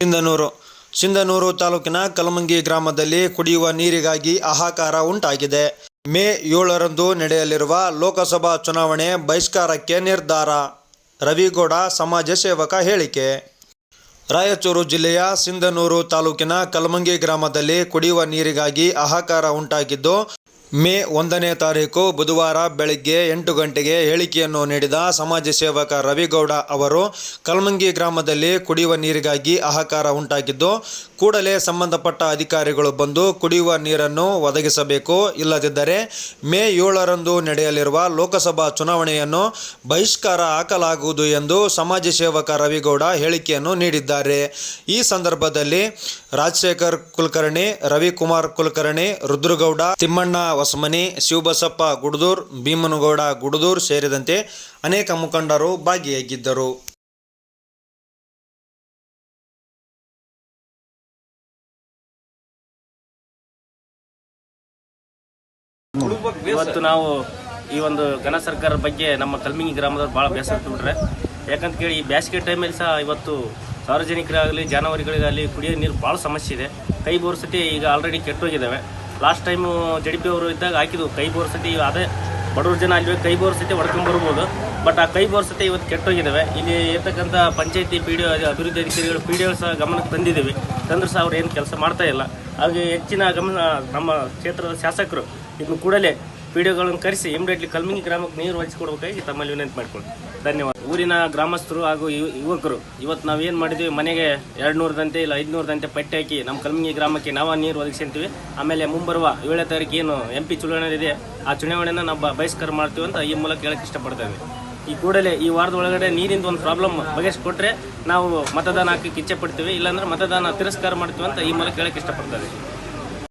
ಸಿಂಧನೂರು ಸಿಂಧನೂರು ತಾಲೂಕಿನ ಕಲಮಂಗಿ ಗ್ರಾಮದಲ್ಲಿ ಕುಡಿಯುವ ನೀರಿಗಾಗಿ ಹಾಹಾಕಾರ ಉಂಟಾಗಿದೆ. ಮೇ ಏಳರಂದು ನಡೆಯಲಿರುವ ಲೋಕಸಭಾ ಚುನಾವಣೆ ಬಹಿಷ್ಕಾರಕ್ಕೆ ನಿರ್ಧಾರ. ರವಿಗೌಡ ಸಮಾಜ ಸೇವಕ ಹೇಳಿಕೆ. ರಾಯಚೂರು ಜಿಲ್ಲೆಯ ಸಿಂಧನೂರು ತಾಲೂಕಿನ ಕಲಮಂಗಿ ಗ್ರಾಮದಲ್ಲಿ ಕುಡಿಯುವ ನೀರಿಗಾಗಿ ಹಾಹಾಕಾರ ಉಂಟಾಗಿದ್ದು ಮೇ ಒಂದನೇ ತಾರೀಕು ಬುಧವಾರ ಬೆಳಗ್ಗೆ ಎಂಟು ಗಂಟೆಗೆ ಹೇಳಿಕೆಯನ್ನು ನೀಡಿದ ಸಮಾಜ ಸೇವಕ ರವಿಗೌಡ ಅವರು, ಕಲ್ಮಂಗಿ ಗ್ರಾಮದಲ್ಲಿ ಕುಡಿಯುವ ನೀರಿಗಾಗಿ ಅಹಕಾರ ಉಂಟಾಗಿದ್ದು, ಕೂಡಲೇ ಸಂಬಂಧಪಟ್ಟ ಅಧಿಕಾರಿಗಳು ಬಂದು ಕುಡಿಯುವ ನೀರನ್ನು ಒದಗಿಸಬೇಕು. ಇಲ್ಲದಿದ್ದರೆ ಮೇ ಏಳರಂದು ನಡೆಯಲಿರುವ ಲೋಕಸಭಾ ಚುನಾವಣೆಯನ್ನು ಬಹಿಷ್ಕಾರ ಹಾಕಲಾಗುವುದು ಎಂದು ಸಮಾಜ ಸೇವಕ ರವಿಗೌಡ ಹೇಳಿಕೆಯನ್ನು ನೀಡಿದ್ದಾರೆ. ಈ ಸಂದರ್ಭದಲ್ಲಿ ರಾಜಶೇಖರ್ ಕುಲಕರ್ಣಿ, ರವಿಕುಮಾರ್ ಕುಲಕರ್ಣಿ, ರುದ್ರಗೌಡ, ತಿಮ್ಮಣ್ಣ ಹೊಸಮನಿ, ಶಿವಬಸಪ್ಪ ಗುಡದೂರ್, ಭೀಮನಗೌಡ ಗುಡದೂರ್ ಸೇರಿದಂತೆ ಅನೇಕ ಮುಖಂಡರು ಭಾಗಿಯಾಗಿದ್ದರು. ಇವತ್ತು ನಾವು ಈ ಒಂದು ಘನ ಸರ್ಕಾರದ ಬಗ್ಗೆ ನಮ್ಮ ಕಲ್ಮಿಂಗಿ ಗ್ರಾಮದವ್ರು ಭಾಳ ಬೇಸರ ಬಿಟ್ರೆ ಯಾಕಂತ ಕೇಳಿ ಈ ಬೇಸಿಗೆ ಟೈಮಲ್ಲಿ ಸಹ ಇವತ್ತು ಸಾರ್ವಜನಿಕರಾಗಲಿ, ಜಾನುವಾರುಗಳಿಗಾಗಲಿ ಕುಡಿಯೋ ನೀರು ಭಾಳ ಸಮಸ್ಯೆ ಇದೆ. ಕೈ ಬೋರ್ ಸತಿ ಈಗ ಆಲ್ರೆಡಿ ಕೆಟ್ಟೋಗಿದ್ದಾವೆ ಲಾಸ್ಟ್ ಟೈಮು ಜಡಿ ಪಿ ಅವರು ಇದ್ದಾಗ ಹಾಕಿದ್ವು ಕೈ ಬೋರ್ಸತಿ, ಅದೇ ಬಡವ್ರ ಜನ ಅಲ್ಲಿ ಕೈ ಬೋರ್ಸತಿ ಸತಿ ಹೊಡ್ಕೊಂಡ್ ಬರ್ಬೋದು. ಬಟ್ ಆ ಕೈ ಬೋರ್ಸತಿ ಇವತ್ತು ಕೆಟ್ಟೋಗಿದ್ದಾವೆ ಇಲ್ಲಿ ಇರ್ತಕ್ಕಂಥ ಪಂಚಾಯತಿ ಪಿ ಡಿ ಅಭಿವೃದ್ಧಿ ಅಧಿಕಾರಿಗಳು ಪಿ ಡಿ ಒ ಸಹ ಗಮನಕ್ಕೆ ತಂದಿದ್ದೀವಿ. ತಂದ್ರೆ ಸಹ ಅವ್ರು ಏನು ಕೆಲಸ ಮಾಡ್ತಾ ಇಲ್ಲ. ಹಾಗೆ ಹೆಚ್ಚಿನ ಗಮನ ನಮ್ಮ ಕ್ಷೇತ್ರದ ಶಾಸಕರು ಇದನ್ನು ಕೂಡಲೇ ಪಿ ಡಿಒಗಳನ್ನು ಕರೆಸಿ ಇಮಿಡಿಯೇಟ್ಲಿ ಕಲ್ಮಿಂಗಿ ಗ್ರಾಮಕ್ಕೆ ನೀರು ಒದಗಿಸ್ಕೊಡ್ಬೇಕಾಗಿ ತಮ್ಮಲ್ಲಿ ವಿನಂತಿ ಮಾಡ್ಕೊಂಡು. ಧನ್ಯವಾದ. ಊರಿನ ಗ್ರಾಮಸ್ಥರು ಹಾಗೂ ಯುವಕರು, ಇವತ್ತು ನಾವೇನು ಮಾಡಿದ್ವಿ? ಮನೆಗೆ ಎರಡು ನೂರದಂತೆ ಇಲ್ಲ ಐದುನೂರದಂತೆ ಪಟ್ಟಿ ಹಾಕಿ ನಮ್ಮ ಕಲ್ಮಿಂಗಿ ಗ್ರಾಮಕ್ಕೆ ನಾವು ನೀರು ಒದಗಿಸ್ಕೊಂತೀವಿ ಆಮೇಲೆ ಮುಂಬರುವ ಏಳನೇ ತಾರೀಕು ಏನು ಎಂ ಪಿ ಚುನಾವಣೆ ಇದೆ ಆ ಚುನಾವಣೆನ ನಾವು ಬಹಿಷ್ಕಾರ ಮಾಡ್ತೀವಿ ಅಂತ ಈ ಮೂಲಕ ಹೇಳಕ್ಕೆ ಇಷ್ಟಪಡ್ತೇವೆ. ಈ ಕೂಡಲೇ ಈ ವಾರದ ಒಳಗಡೆ ನೀರಿಂದ ಒಂದು ಪ್ರಾಬ್ಲಮ್ ಬಗೆಹರಿಸಿಕೊಟ್ರೆ ನಾವು ಮತದಾನ ಹಾಕಕ್ಕೆ ಇಚ್ಛೆ ಪಡ್ತೀವಿ, ಇಲ್ಲಾಂದ್ರೆ ಮತದಾನ ತಿರಸ್ಕಾರ ಮಾಡ್ತೀವಿ ಅಂತ ಈ ಮೂಲಕ ಹೇಳಕ್ಕೆ ಇಷ್ಟಪಡ್ತೇವೆ.